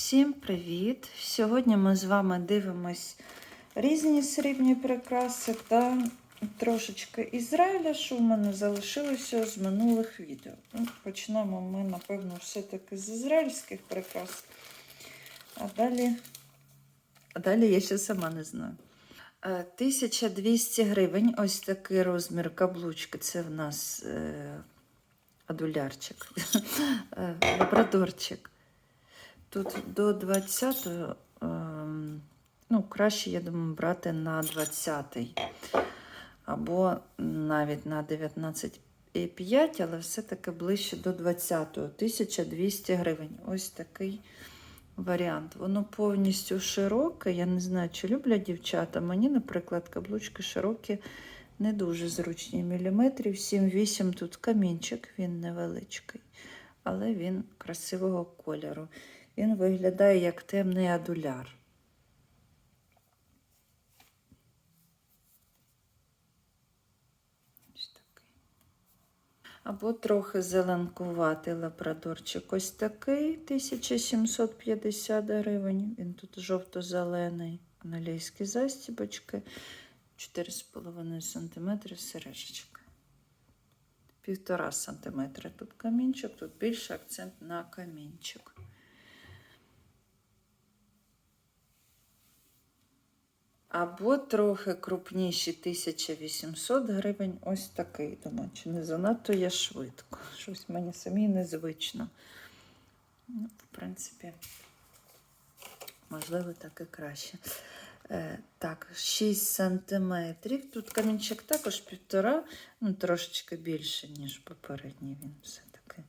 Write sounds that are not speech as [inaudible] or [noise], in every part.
Всім привіт! Сьогодні ми з вами дивимось різні срібні прикраси та трошечки Ізраїля, що в мене залишилося з минулих відео. Ну, почнемо ми, напевно, все-таки з ізраїльських прикрас. А далі, а далі я ще сама не знаю. Е, 1200 гривень, ось такий розмір каблучки. Це в нас е, адулярчик, [laughs] е, лабрадорчик. Тут до 20-го, ем, ну, краще, я думаю, брати на 20-й. Або навіть на 19,5, але все-таки ближче до 20-го. 1200 гривень. Ось такий варіант. Воно повністю широке. Я не знаю, чи люблять дівчата. Мені, наприклад, каблучки широкі, не дуже зручні. Міліметрів 7-8 тут камінчик, він невеличкий, але він красивого кольору. Він виглядає як темний адуляр. Або трохи зеленкуватий лабрадорчик. Ось такий 1750 гривень. Він тут жовто-зелений. Англійські застібочки. 4,5 см сережечка. Півтора сантиметра тут камінчик, тут більше акцент на камінчик. Або трохи крупніші 1800 гривень. Ось такий. Думаю, чи не занадто я швидко. Щось мені самі незвично. Ну, в принципі, можливо, так і краще. Е, так, 6 сантиметрів. Тут камінчик також півтора, ну, трошечки більше, ніж попередній він все-таки.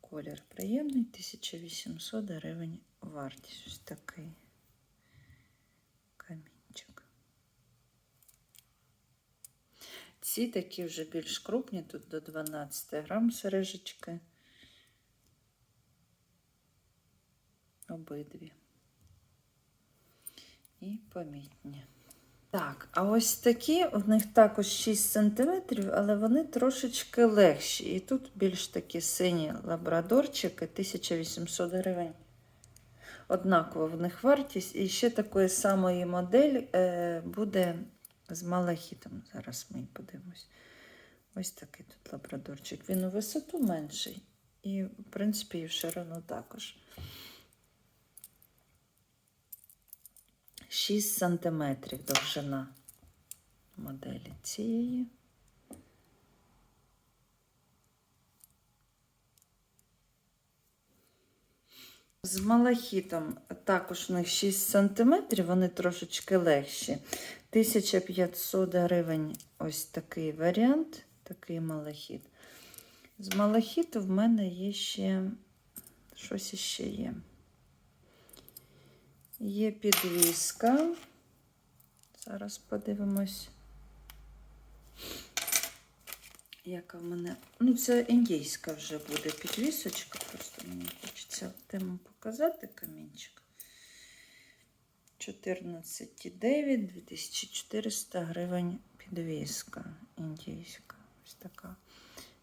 Колір приємний, 1800 гривень вартість. Ось такий камінчик. Ці такі вже більш крупні, тут до 12 грам сережечки. Обидві. І помітні. Так, а ось такі, у них також 6 см, але вони трошечки легші. І тут більш такі сині лабрадорчики, 1800 гривень. Однакова в них вартість. І ще такої самої модель е, буде з малахітом. Зараз ми подивимось. Ось такий тут лабрадорчик. Він у висоту менший. І, в принципі, і в ширину також. 6 сантиметрів довжина моделі цієї. З малахітом також у них 6 см, вони трошечки легші. 1500 гривень ось такий варіант, такий малахіт. З малахіту в мене є ще щось іще є. Є підвіска. Зараз подивимось, яка в мене. Ну, це індійська вже буде підвісочка. Просто мені хочеться тему показати камінчик. 14,9, 2400 гривень підвіска індійська. Ось така.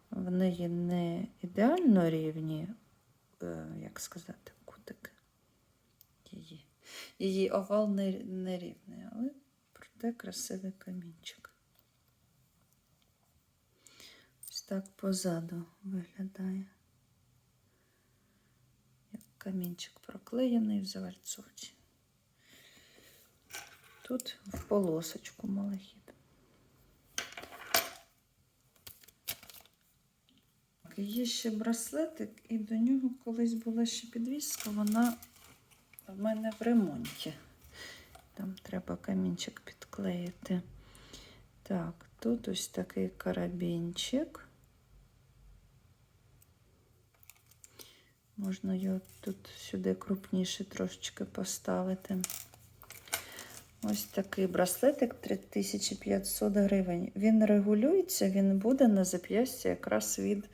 В неї не ідеально рівні, е, як сказати, кутики її. Її овал не, не рівний, але проте красивий камінчик. Ось так позаду виглядає. Як камінчик проклеєний в завальцовці. Тут в полосочку малахіт. Є ще браслетик, і до нього колись була ще підвіска, вона в мене в ремонті. Там треба камінчик підклеїти. Так, тут ось такий карабінчик. Можна його тут сюди крупніше трошечки поставити. Ось такий браслетик 3500 гривень. Він регулюється, він буде на зап'ясті якраз від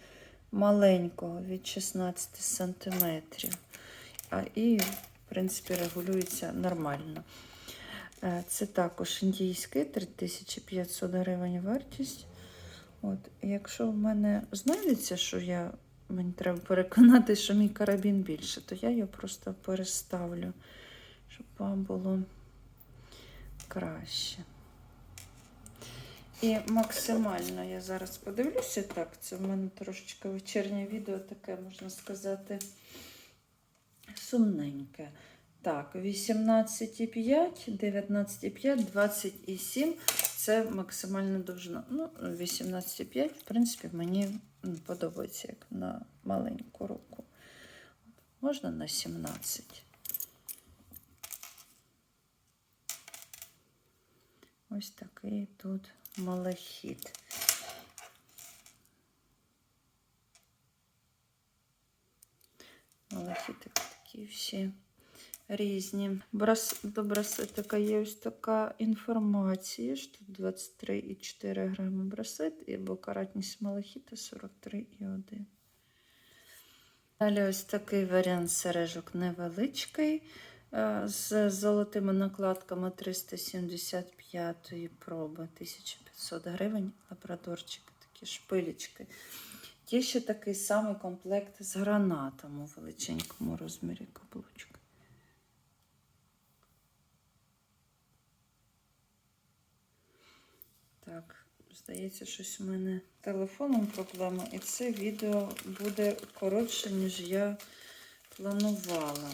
маленького, від 16 сантиметрів. А і в принципі, регулюється нормально. Е, Це також індійський 3500 гривень вартість. От, Якщо в мене знайдеться, що я мені треба переконати, що мій карабін більше, то я його просто переставлю, щоб вам було краще. І максимально я зараз подивлюся так. Це в мене трошечки вечірнє відео таке, можна сказати, сумненьке. Так, 18,5, 19,5, 27 це максимальна довжина. Ну, 18,5, в принципі, мені подобається як на маленьку руку. Можна на 17. Ось такий тут малахіт. Малахіти такі всі різні. Брас... До браслетика є ось така інформація, що тут 23,4 грами браслет, або каратність малахіта 43,1. Далі ось такий варіант сережок невеличкий. Е, З золотими накладками 375 проби 1500 гривень. Лабрадорчики, такі шпилечки. Є ще такий самий комплект з гранатом у величенькому розмірі каблучка. Так, здається, щось у мене телефоном проблема, і це відео буде коротше, ніж я планувала.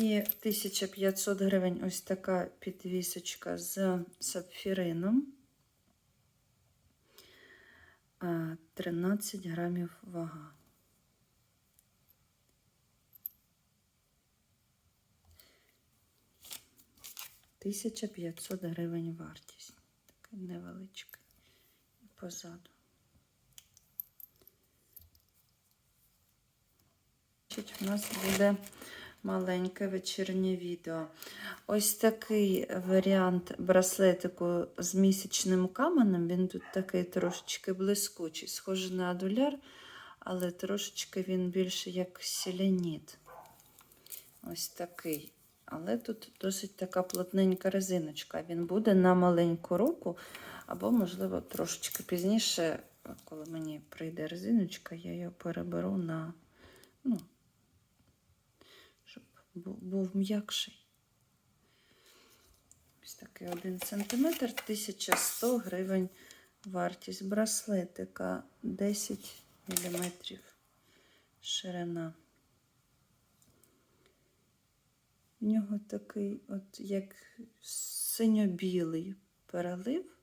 І 1500 гривень ось така підвісочка з сапфірином. А, 13 грамів вага. Тисяча п'ятсот гривень вартість. Така невеличка. І позаду. У нас буде маленьке вечірнє відео. Ось такий варіант браслетику з місячним каменем. Він тут такий трошечки блискучий, схожий на адуляр, але трошечки він більше як селеніт. Ось такий. Але тут досить така плотненька резиночка. Він буде на маленьку руку, або, можливо, трошечки пізніше, коли мені прийде резиночка, я її переберу на, ну, був м'якший. Ось такий 1 см, 1100 гривень вартість браслетика 10 мм ширина. В нього такий, от як синьо-білий перелив.